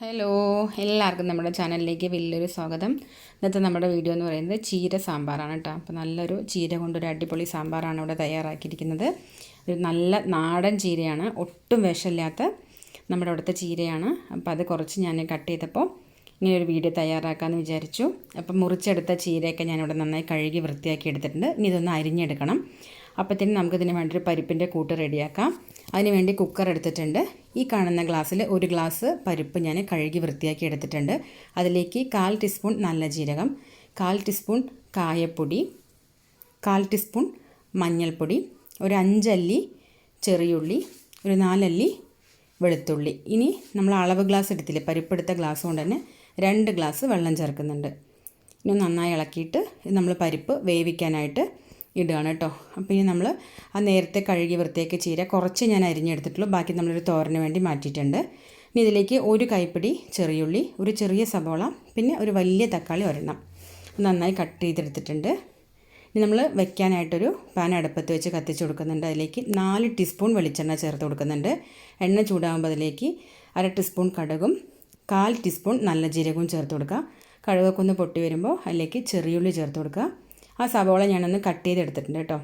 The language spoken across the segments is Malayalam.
ഹലോ എല്ലാവർക്കും നമ്മുടെ ചാനലിലേക്ക് വലിയൊരു സ്വാഗതം. ഇന്നത്തെ നമ്മുടെ വീഡിയോ എന്ന് പറയുന്നത് ചീര സാമ്പാറാണ് കേട്ടോ. അപ്പോൾ നല്ലൊരു ചീര കൊണ്ടൊരു അടിപൊളി സാമ്പാറാണ് ഇവിടെ തയ്യാറാക്കിയിരിക്കുന്നത്. ഒരു നല്ല നാടൻ ചീരയാണ് ഒട്ടും വിഷമില്ലാത്ത നമ്മുടെ അവിടുത്തെ ചീരയാണ്. അപ്പോൾ അത് കുറച്ച് ഞാൻ കട്ട് ചെയ്തപ്പോൾ ഇങ്ങനെ ഒരു വീഡിയോ തയ്യാറാക്കാമെന്ന് വിചാരിച്ചു. അപ്പം മുറിച്ചെടുത്ത ചീരയൊക്കെ ഞാനിവിടെ നന്നായി കഴുകി വൃത്തിയാക്കി എടുത്തിട്ടുണ്ട്. ഇനി ഇതൊന്ന് അരിഞ്ഞെടുക്കണം. അപ്പോഴത്തേനും നമുക്കിതിന് വേണ്ടി പരിപ്പിന്റെ കൂട്ട് റെഡിയാക്കാം. അതിന് വേണ്ടി കുക്കർ എടുത്തിട്ടുണ്ട്. ഈ കാണുന്ന ഗ്ലാസ്സിൽ ഒരു ഗ്ലാസ് പരിപ്പ് ഞാൻ കഴുകി വൃത്തിയാക്കി എടുത്തിട്ടുണ്ട്. അതിലേക്ക് കാൽ ടീസ്പൂൺ നല്ല ജീരകം കാൽ ടീസ്പൂൺ കായപ്പൊടി കാൽ ടീസ്പൂൺ മഞ്ഞൾപ്പൊടി ഒരു അഞ്ചല്ലി ചെറിയുള്ളി ഒരു നാലല്ലി വെളുത്തുള്ളി. ഇനി നമ്മൾ അളവ് ഗ്ലാസ് എടുത്തില്ലേ പരിപ്പെടുത്ത ഗ്ലാസ് കൊണ്ട് തന്നെ രണ്ട് ഗ്ലാസ് വെള്ളം ചേർക്കുന്നുണ്ട്. ഇനി നന്നായി ഇളക്കിയിട്ട് നമ്മൾ പരിപ്പ് വേവിക്കാനായിട്ട് ഇടുകയാണ് കേട്ടോ. അപ്പോൾ ഇനി നമ്മൾ ആ നേരത്തെ കഴുകി വൃത്തിയാക്കി ചീര കുറച്ച് ഞാൻ അരിഞ്ഞെടുത്തിട്ടുള്ളൂ. ബാക്കി നമ്മളൊരു തോരന് വേണ്ടി മാറ്റിയിട്ടുണ്ട്. ഇനി ഇതിലേക്ക് ഒരു കൈപ്പിടി ചെറിയുള്ളി ഒരു ചെറിയ സബോള പിന്നെ ഒരു വലിയ തക്കാളി ഒരെണ്ണം നന്നായി കട്ട് ചെയ്തെടുത്തിട്ടുണ്ട്. ഇനി നമ്മൾ വെക്കാനായിട്ടൊരു പാൻ അടുപ്പത്ത് വെച്ച് കത്തിച്ച് കൊടുക്കുന്നുണ്ട്. അതിലേക്ക് നാല് ടീസ്പൂൺ വെളിച്ചെണ്ണ ചേർത്ത് കൊടുക്കുന്നുണ്ട്. എണ്ണ ചൂടാകുമ്പോൾ അതിലേക്ക് അര ടീസ്പൂൺ കടുകും കാൽ ടീസ്പൂൺ നല്ല ജീരകവും ചേർത്ത് കൊടുക്കുക. കടുകൊക്കെ ഒന്ന് പൊട്ടി വരുമ്പോൾ അതിലേക്ക് ചെറിയുള്ളി ചേർത്ത് കൊടുക്കുക. ആ സവോള ഞാനൊന്ന് കട്ട് ചെയ്തെടുത്തിട്ടുണ്ട് കേട്ടോ.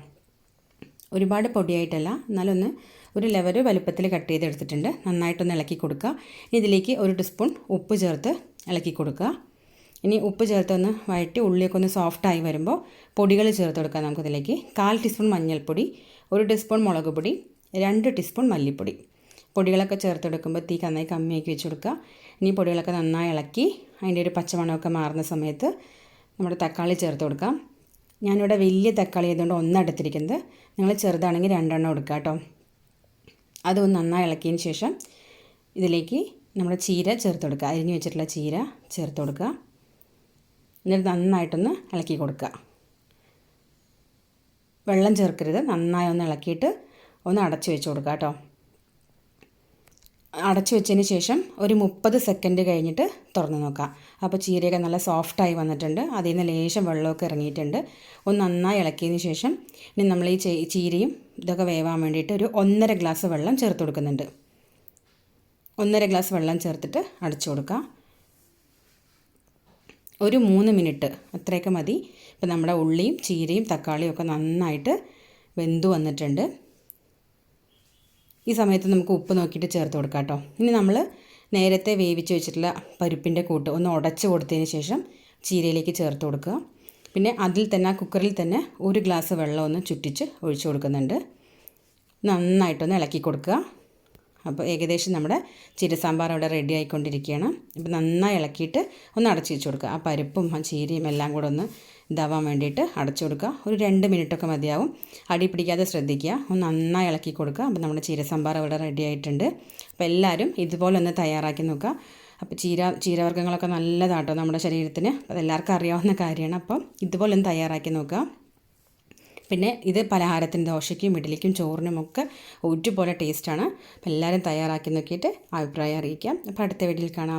ഒരുപാട് പൊടിയായിട്ടല്ല എന്നാലൊന്ന് ഒരു ലെവൽ വലുപ്പത്തിൽ കട്ട് ചെയ്തെടുത്തിട്ടുണ്ട്. നന്നായിട്ടൊന്ന് ഇളക്കി കൊടുക്കുക. ഇനി ഇതിലേക്ക് ഒരു ടീസ്പൂൺ ഉപ്പ് ചേർത്ത് ഇളക്കി കൊടുക്കുക. ഇനി ഉപ്പ് ചേർത്തൊന്ന് വഴറ്റി ഉള്ളിയൊക്കെ ഒന്ന് സോഫ്റ്റായി വരുമ്പോൾ പൊടികൾ ചേർത്ത് കൊടുക്കാം നമുക്കിതിലേക്ക് കാൽ ടീസ്പൂൺ മഞ്ഞൾപ്പൊടി ഒരു ടീസ്പൂൺ മുളക് പൊടി രണ്ട് ടീസ്പൂൺ മല്ലിപ്പൊടി. പൊടികളൊക്കെ ചേർത്തെടുക്കുമ്പോൾ തീ നന്നായി കമ്മിയാക്കി വെച്ച് കൊടുക്കുക. ഇനി പൊടികളൊക്കെ നന്നായി ഇളക്കി അതിന്റെ ഒരു പച്ചമണമൊക്കെ മാറുന്ന സമയത്ത് നമ്മുടെ തക്കാളി ചേർത്ത് കൊടുക്കാം. ഞാനിവിടെ വലിയ തക്കാളി ആയതുകൊണ്ട് ഒന്നെടുത്തിരിക്കുന്നത്. നിങ്ങൾ ചെറുതാണെങ്കിൽ രണ്ടെണ്ണം എടുക്കുക കേട്ടോ. അതൊന്ന് നന്നായി ഇളക്കിയതിന് ശേഷം ഇതിലേക്ക് നമ്മുടെ ചീര ചേർത്ത് കൊടുക്കുക. അരിഞ്ഞു വെച്ചിട്ടുള്ള ചീര ചേർത്ത് കൊടുക്കുക. എന്നിട്ട് നന്നായിട്ടൊന്ന് ഇളക്കി കൊടുക്കുക. വെള്ളം ചേർക്കരുത്. നന്നായി ഒന്ന് ഇളക്കിയിട്ട് ഒന്ന് അടച്ചു വെച്ച് കൊടുക്കുക കേട്ടോ. അടച്ചു വെച്ചതിന് ശേഷം ഒരു മുപ്പത് സെക്കൻഡ് കഴിഞ്ഞിട്ട് തുറന്നു നോക്കാം. അപ്പോൾ ചീരയൊക്കെ നല്ല സോഫ്റ്റായി വന്നിട്ടുണ്ട്. അതിൽ നിന്ന് ലേശം വെള്ളമൊക്കെ ഇറങ്ങിയിട്ടുണ്ട്. ഒന്ന് നന്നായി ഇളക്കിയതിന് ശേഷം ഇനി നമ്മൾ ഈ ചീരയും ഇതൊക്കെ വേവാൻ വേണ്ടിയിട്ട് ഒരു ഒന്നര ഗ്ലാസ് വെള്ളം ചേർത്ത് കൊടുക്കുന്നുണ്ട്. ഒന്നര ഗ്ലാസ് വെള്ളം ചേർത്തിട്ട് അടച്ചു കൊടുക്കാം. ഒരു മൂന്ന് മിനിറ്റ് അത്രയൊക്കെ മതി. ഇപ്പം നമ്മുടെ ഉള്ളിയും ചീരയും തക്കാളിയും ഒക്കെ നന്നായിട്ട് വെന്തു വന്നിട്ടുണ്ട്. ഈ സമയത്ത് നമുക്ക് ഉപ്പ് നോക്കിയിട്ട് ചേർത്ത് കൊടുക്കാം കേട്ടോ. ഇനി നമ്മൾ നേരത്തെ വേവിച്ച് വെച്ചിട്ടുള്ള പരിപ്പിന്റെ കൂട്ട് ഒന്ന് ഉടച്ച് കൊടുത്തതിന് ശേഷം ചീരയിലേക്ക് ചേർത്ത് കൊടുക്കുക. പിന്നെ അതിൽ തന്നെ ആ കുക്കറിൽ തന്നെ ഒരു ഗ്ലാസ് വെള്ളം ഒന്ന് ചുറ്റിച്ച് ഒഴിച്ചു കൊടുക്കുന്നുണ്ട്. നന്നായിട്ടൊന്ന് ഇളക്കി കൊടുക്കുക. അപ്പോൾ ഏകദേശം നമ്മുടെ ചീര സാമ്പാർ അവിടെ റെഡി ആയിക്കൊണ്ടിരിക്കുകയാണ്. അപ്പോൾ നന്നായി ഇളക്കിയിട്ട് ഒന്ന് അടച്ചു വെച്ച് കൊടുക്കുക. ആ പരിപ്പും ആ ചീരയും എല്ലാം കൂടെ ഒന്ന് ഇതാവാൻ വേണ്ടിയിട്ട് അടച്ചു കൊടുക്കുക. ഒരു രണ്ട് മിനിറ്റൊക്കെ മതിയാവും. അടി പിടിക്കാതെ ശ്രദ്ധിക്കുക. ഒന്ന് നന്നായി ഇളക്കി കൊടുക്കുക. അപ്പോൾ നമ്മുടെ ചീരസാമ്പാർ ഇവിടെ റെഡി ആയിട്ടുണ്ട്. അപ്പോൾ എല്ലാവരും ഇതുപോലെ ഒന്ന് തയ്യാറാക്കി നോക്കുക. അപ്പോൾ ചീര ചീരവർഗങ്ങളൊക്കെ നല്ലതാട്ടോ നമ്മുടെ ശരീരത്തിന്. അതെല്ലാവർക്കും അറിയാവുന്ന കാര്യമാണ്. അപ്പം ഇതുപോലെ ഒന്ന് തയ്യാറാക്കി നോക്കുക. പിന്നെ ഇത് പലഹാരത്തിന് ദോശയ്ക്കും ഇഡലിക്കും ചോറിനും ഒക്കെ ഒരുപോലെ ടേസ്റ്റാണ് അപ്പോൾ എല്ലാവരും തയ്യാറാക്കി നോക്കിയിട്ട് അഭിപ്രായം അറിയിക്കാം അപ്പോൾ അടുത്ത വീഡിയോയിൽ കാണാം.